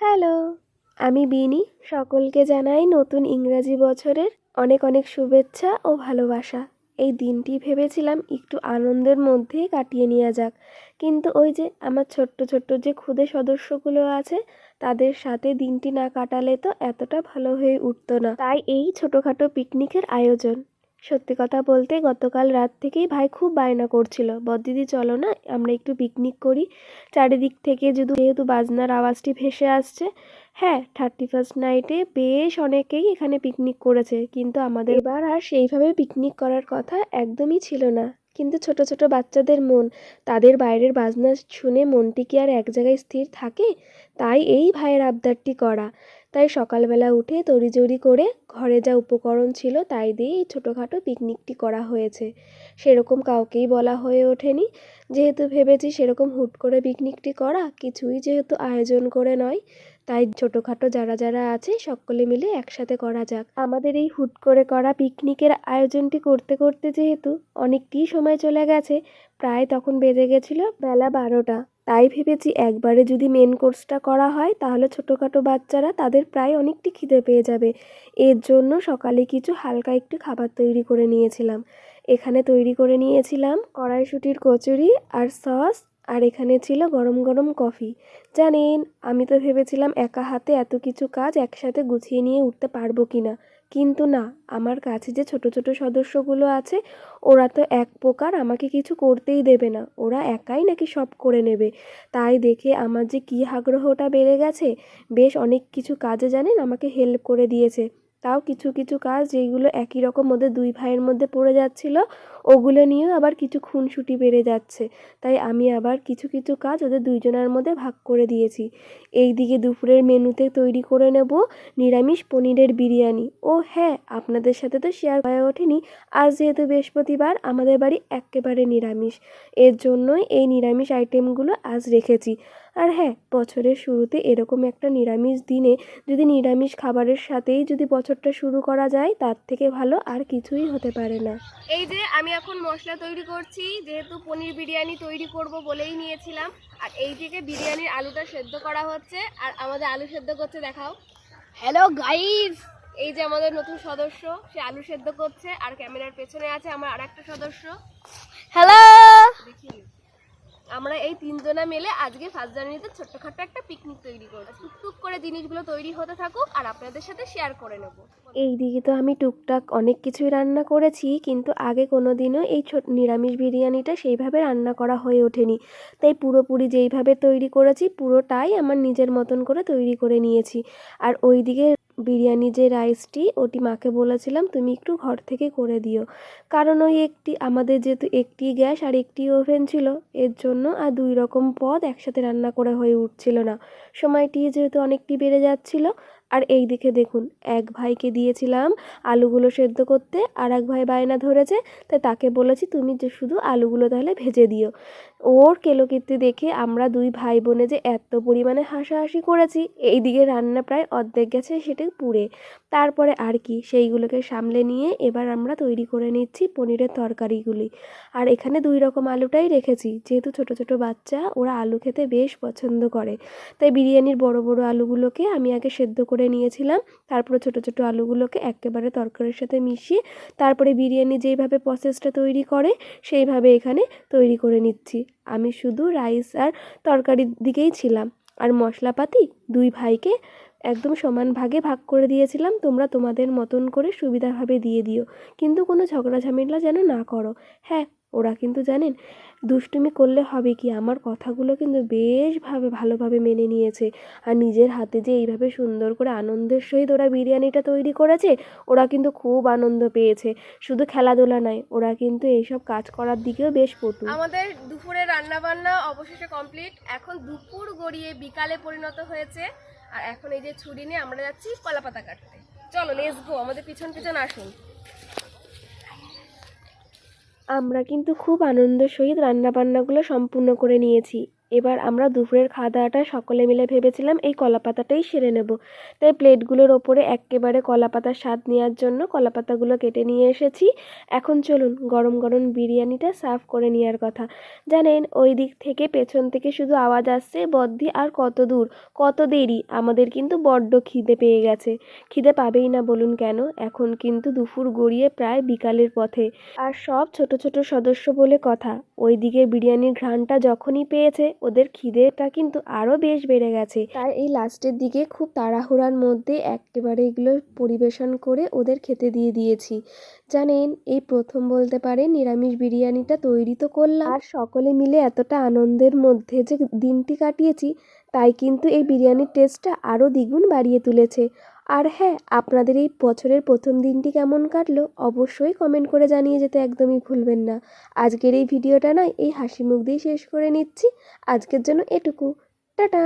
Hello, আমি বিনি। সকলকে জানাই নতুন ইংরাজি বছরের অনেক অনেক শুভেচ্ছা ও ভালোবাসা। এই দিনটি ভেবেছিলাম একটু আনন্দের মধ্যেই কাটিয়ে নেওয়া যাক। কিন্তু ওই যে আমার ছোট্ট ছোট্ট যে ক্ষুদে সদস্যগুলো আছে, তাদের সাথে দিনটি না কাটালে তো এতটা ভালো হয়ে উঠতো না। তাই এই ছোটোখাটো পিকনিকের আয়োজন। সত্যি কথা বলতে গতকাল রাত থেকেই ভাই খুব বায়না করছিল। বদ্দিদি চলো না, আমরা একটু পিকনিক করি। চারিদিক থেকে যদি যেহেতু বাজনার আওয়াজটি ভেসে আসছে হ্যাঁ থার্টি ফার্স্ট নাইটে বেশ অনেকেই এখানে পিকনিক করেছে। কিন্তু আমাদের এবার আর সেইভাবে পিকনিক করার কথা একদমই ছিল না। কিন্তু ছোট ছোট বাচ্চাদের মন, তাদের বাইরের বাজনা শুনে মনটি কি আর এক জায়গায় স্থির থাকে? তাই এই ভাইয়ের আবদারটি করা। তাই সকালবেলা উঠে তড়িজড়ি করে ঘরে যা উপকরণ ছিল তাই দিয়ে এই ছোটোখাটো পিকনিকটি করা হয়েছে। সেরকম কাউকেই বলা হয়ে ওঠেনি। যেহেতু ভেবেছি সেরকম হুট করে পিকনিকটি করা কিছুই যেহেতু আয়োজন করে নয় তাই ছোটোখাটো যারা যারা আছে সকলে মিলে একসাথে করা যাক। আমাদের এই হুট করে করা পিকনিকের আয়োজনটি করতে করতে যেহেতু অনেকটি সময় চলে গেছে, প্রায় তখন বেজে গেছিল বেলা বারোটা। তাই ভেবেছি একবারে যদি মেন কোর্সটা করা হয়, তাহলে ছোটোখাটো বাচ্চারা তাদের প্রায় অনেকটি খিদে পেয়ে যাবে। এর জন্য সকালে কিছু হালকা একটু খাবার তৈরি করে নিয়েছিলাম। এখানে তৈরি করে নিয়েছিলাম কড়াইশুঁটির কচুরি আর সস আর এখানে ছিল গরম গরম কফি। জানেন, আমি তো ভেবেছিলাম একা হাতে এত কিছু কাজ একসাথে গুছিয়ে নিয়ে উঠতে পারব কি না কিন্তু না, আমার কাছে যে ছোট ছোট সদস্যগুলো আছে, ওরা তো এক প্রকার আমাকে কিছু করতেই দেবে না। ওরা একাই নাকি সব করে নেবে। তাই দেখে আমার যে কী আগ্রহটা বেড়ে গেছে, বেশ অনেক কিছু কাজে জানেন আমাকে হেল্প করে দিয়েছে। তাও কিছু কিছু কাজ যেইগুলো একই রকম ওদের দুই ভাইয়ের মধ্যে পড়ে যাচ্ছিল, ওগুলো নিয়েও আবার কিছু খুনসুটি বেড়ে যাচ্ছে। তাই আমি আবার কিছু কিছু কাজ ওদের দুইজনের মধ্যে ভাগ করে দিয়েছি। এই দিকে দুপুরের মেনুতে তৈরি করে নেব নিরামিষ পনিরের বিরিয়ানি। ও হ্যাঁ আপনাদের সাথে তো শেয়ার হয়ে ওঠেনি। আজ যেহেতু বৃহস্পতিবার, আমাদের বাড়ি একেবারে নিরামিষ। এর জন্যই এই নিরামিষ আইটেমগুলো আজ রেখেছি। আর হ্যাঁ বছরের শুরুতে এরকম একটা নিরামিষ দিনে যদি নিরামিষ খাবারের সাথেই যদি বছরটা শুরু করা যায় তার থেকে ভালো আর কিছুই হতে পারে না। এই যে আমি এখন মশলা তৈরি করছি যেহেতু পনির বিরিয়ানি তৈরি করব বলেই নিয়েছিলাম আর এই দিকে বিরিয়ানির আলুটা সেদ্ধ করা হচ্ছে আর আমাদের আলু সেদ্ধ করছে দেখাও। হ্যালো গাইস এই যে আমাদের নতুন সদস্য সে আলু সেদ্ধ করছে আর ক্যামেরার পেছনে আছে আমার আরেকটা সদস্য। হ্যালো দিই। আমরা এই তিনজনা মিলে আজকে ফার্স্ট জানুয়ারিতে ছোট্টখাট্ট একটা পিকনিক তৈরি করব। টুকটুক করে জিনিসগুলো তৈরি হতে থাকুক আর আপনাদের সাথে শেয়ার করে নেব। এই দিকে তো আমি টুকটাক অনেক কিছুই রান্না করেছি, কিন্তু আগে কোনো দিনও এই ছোট নিরামিষ বিরিয়ানিটা সেইভাবে রান্না করা হয়ে ওঠেনি। তাই পুরোপুরি যেইভাবে তৈরি করেছি, পুরোটাই আমার নিজের মতন করে তৈরি করে নিয়েছি। আর ওই দিকে বিরিয়ানি যে রাইসটি, ওটি মাকে বলেছিলাম, তুমি একটু ঘর থেকে করে দিও। কারণ ওই একটি, আমাদের যেহেতু একটি গ্যাস আর একটি ওভেন ছিল, এর জন্য আর দুই রকম পদ একসাথে রান্না করা হয়ে উঠছিল না। সময়টি যেহেতু অনেকটি বেড়ে যাচ্ছিল আর এই দিকে দেখুন, এক ভাইকে দিয়েছিলাম আলুগুলো সেদ্ধ করতে, আর এক ভাই বায়না ধরেছে, তাই তাকে বলেছি তুমি যে শুধু আলুগুলো তাহলে ভেজে দিও। ওর কেলোকীর্তি দেখে আমরা দুই ভাই বোনে যে এত পরিমাণে হাসাহাসি করেছি, এই দিকে রান্না প্রায় অর্ধেক গেছে সেটা পুড়ে। তারপরে আর কি, সেইগুলোকে সামলে নিয়ে এবার আমরা তৈরি করে নিচ্ছি পনিরের তরকারিগুলি। আর এখানে দুই রকম আলুটাই রেখেছি, যেহেতু ছোট ছোট বাচ্চা, ওরা আলু খেতে বেশ পছন্দ করে। তাই বিরিয়ানির বড় বড় আলুগুলোকে আমি আগে সেদ্ধ করে নিয়েছিলাম। তারপরে ছোট ছোট আলুগুলোকে একেবারে তরকারির সাথে মিশিয়ে তারপরে বিরিয়ানি যেইভাবে প্রসেসটা তৈরি করে, সেইভাবে এখানে তৈরি করে নিচ্ছি। আমি শুধু রাইস আর তরকারির দিকেই ছিলাম। আর মশলাপাতি দুই ভাইকে একদম সমান ভাগে ভাগ করে দিয়েছিলাম। তোমরা তোমাদের মতন করে সুবিধাভাবে দিয়ে দিও। কিন্তু কোনো ঝগড়া ঝামেলা যেন না করো। হ্যাঁ ওরা কিন্তু জানেন, দুষ্টুমি করলে হবে কি? আমার কথাগুলো কিন্তু বেশভাবে ভালোভাবে মেনে নিয়েছে। আর নিজের হাতে যে এইভাবে সুন্দর করে আনন্দের সহিত ওরা বিরিয়ানিটা তৈরি করেছে, ওরা কিন্তু খুব আনন্দ পেয়েছে। শুধু খেলাধুলা নয়, ওরা কিন্তু এইসব কাজ করার দিকেও বেশ পটু আমাদের দুপুরে রান্না বান্না অবশেষে কমপ্লিট এখন দুপুর গড়িয়ে বিকালে পরিণত হয়েছে। আর এখন এই যে ছুরি নিয়ে আমরা যাচ্ছি কলা পাতা কাটতে। চলো লেস গো আমাদের পিছন পিছন আসুন। আমরা কিন্তু খুব আনন্দ সহিত রান্নাবান্নাগুলো সম্পূর্ণ করে নিয়েছি। এবার আমরা দুপুরের খাওয়া দাওয়াটা সকলে মিলে ভেবেছিলাম এই কলা পাতাটাই সেরে নেব। তাই প্লেটগুলোর ওপরে এক্কেবারে কলা পাতার স্বাদ নেওয়ার জন্য কলা পাতাগুলো কেটে নিয়ে এসেছি। এখন চলুন গরম গরম বিরিয়ানিটা সার্ভ করে নেওয়ার কথা। জানেন, ওই দিক থেকে পেছন থেকে শুধু আওয়াজ আসছে বদ্দি আর কত দূর, কত দেরি, আমাদের কিন্তু বড্ড খিদে পেয়ে গেছে। খিদে পাবেই না বলুন কেন, এখন কিন্তু দুপুর গড়িয়ে প্রায় বিকালের পথে। আর সব ছোট ছোট সদস্য বলে কথা, ওই দিকে বিরিয়ানির ঘ্রাণটা যখনই পেয়েছে ওদের খিদেটা কিন্তু আরও বেশ বেড়ে গেছে। তাই এই লাস্টের দিকে খুব তাড়াহুড়ার মধ্যে একেবারে এগুলো পরিবেশন করে ওদের খেতে দিয়ে দিয়েছি। জানেন, এই প্রথম বলতে পারেন নিরামিষ বিরিয়ানিটা তৈরি তো করলাম। আর সকলে মিলে এতটা আনন্দের মধ্যে যে দিনটি কাটিয়েছি তাই কিন্তু এই বিরিয়ানির টেস্টটা আরও দ্বিগুণ বাড়িয়ে তুলেছে। আর হ্যাঁ আপনাদের এই বছরের প্রথম দিনটি কেমন কাটলো অবশ্যই কমেন্ট করে জানিয়ে যেতে একদমই ভুলবেন না। আজকের এই ভিডিওটা নয়, এই হাসি মুখ দিয়ে শেষ করে নিচ্ছি। আজকের জন্য এটুকু। টাটা!